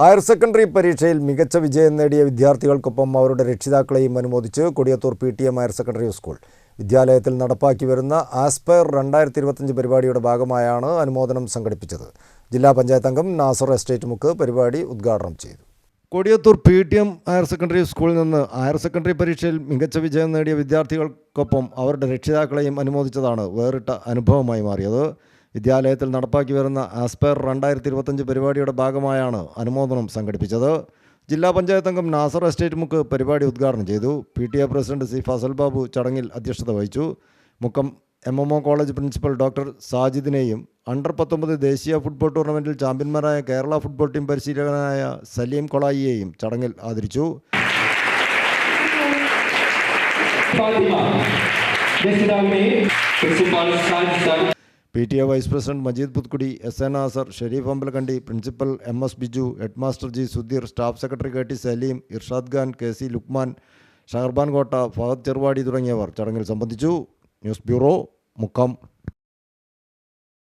Higher secondary പരീക്ഷയിൽ മികച്ച വിജയം നേടിയ വിദ്യാർത്ഥികൾക്കൊപ്പം അവരുടെ രക്ഷിതാക്കളെയും അനുമോദിച്ച് Kodiyathur P T M higher secondary school. വിദ്യാലയത്തിൽ നടപ്പാക്കി വരുന്ന ആസ്പയർ രണ്ടായിരത്തി ഇരുപത്തഞ്ച് പരിപാടിയുടെ ഭാഗമായാണ് അനുമോദനം സംഘടിപ്പിച്ചത്. ജില്ലാ പഞ്ചായത്ത് അംഗം നാസർ എസ്റ്റേറ്റ് മുക്ക് പരിപാടി ഉദ്ഘാടനം ചെയ്തു. Kodiyathur P T M higher secondary സ്കൂളിൽ നിന്ന് ഹയർ സെക്കൻഡറി പരീക്ഷയിൽ മികച്ച വിജയം നേടിയ വിദ്യാർത്ഥികൾക്കൊപ്പം അവരുടെ രക്ഷിതാക്കളെയും അനുമോദിച്ചതാണ് വേറിട്ട അനുഭവമായി മാറിയത്. വിദ്യാലയത്തിൽ നടപ്പാക്കി വരുന്ന ആസ്പയർ രണ്ടായിരത്തി ഇരുപത്തഞ്ച് പരിപാടിയുടെ ഭാഗമായാണ് അനുമോദനം സംഘടിപ്പിച്ചത് ജില്ലാ പഞ്ചായത്ത് അംഗം നാസർ എസ്റ്റേറ്റ് മുക്ക് പരിപാടി ഉദ്ഘാടനം ചെയ്തു P T A president C Fazal Babu ചടങ്ങിൽ അധ്യക്ഷത വഹിച്ചു Mukkam M M O college principal doctor സാജിദിനെയും under പത്തൊമ്പത് ദേശീയ ഫുട്ബോൾ ടൂർണമെന്റിൽ ചാമ്പ്യന്മാരായ കേരള ഫുട്ബോൾ ടീം പരിശീലകനായ സലീം കൊളായിയെയും ചടങ്ങിൽ ആദരിച്ചു. Listed on me. P T A vice president Majeed Puthukudi S N Nasar Sharif Ambalakkandi principal M S Biju head master G Sudheer staff secretary K T Saleem Irshad Khan K C Lukman Shaharban Kotta Fahad Cheruvadi തുടങ്ങിയവർ ചടങ്ങിൽ സംബന്ധിച്ചു. News bureau Mukkam.